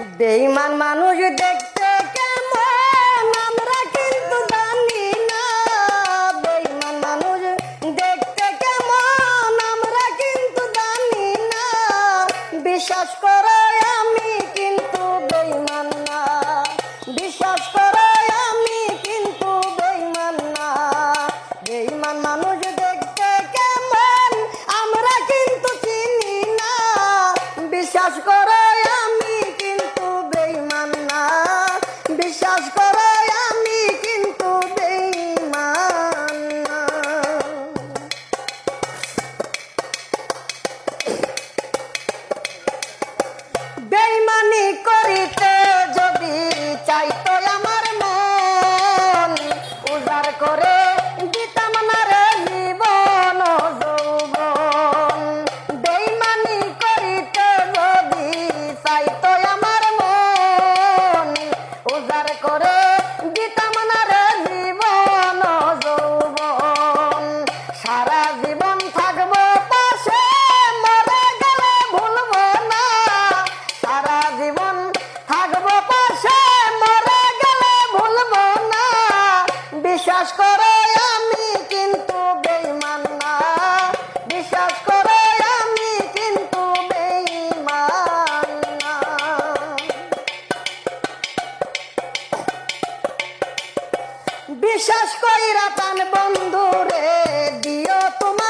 বেইমান মানুষ দেখতে কেমন? আমরা কিন্তু জানি না। বেইমান মানুষ দেখতে কেমন? আমরা কিন্তু জানি না। বিশ্বাস করো আমি কিন্তু বেইমান না। বিশ্বাস করো আমি কিন্তু বেইমান না। বেইমান মানুষ দেখতে কেমন? আমরা কিন্তু চিনি না। বিশ্বাস করো করো আমি কিন্তু বেইমান করিতে যদি চাইতো আমার মন উজার করে দিতাম না রে জীবন যৌবন। বেইমানি করিতে যদি চাইতো আমার মন করে বিশ্বাস করে আমি কিন্তু বেইমান না। বিশ্বাস করে আমি কিন্তু বেইমান না। বিশ্বাস কইরা তান বন্ধু রে দিও তোমার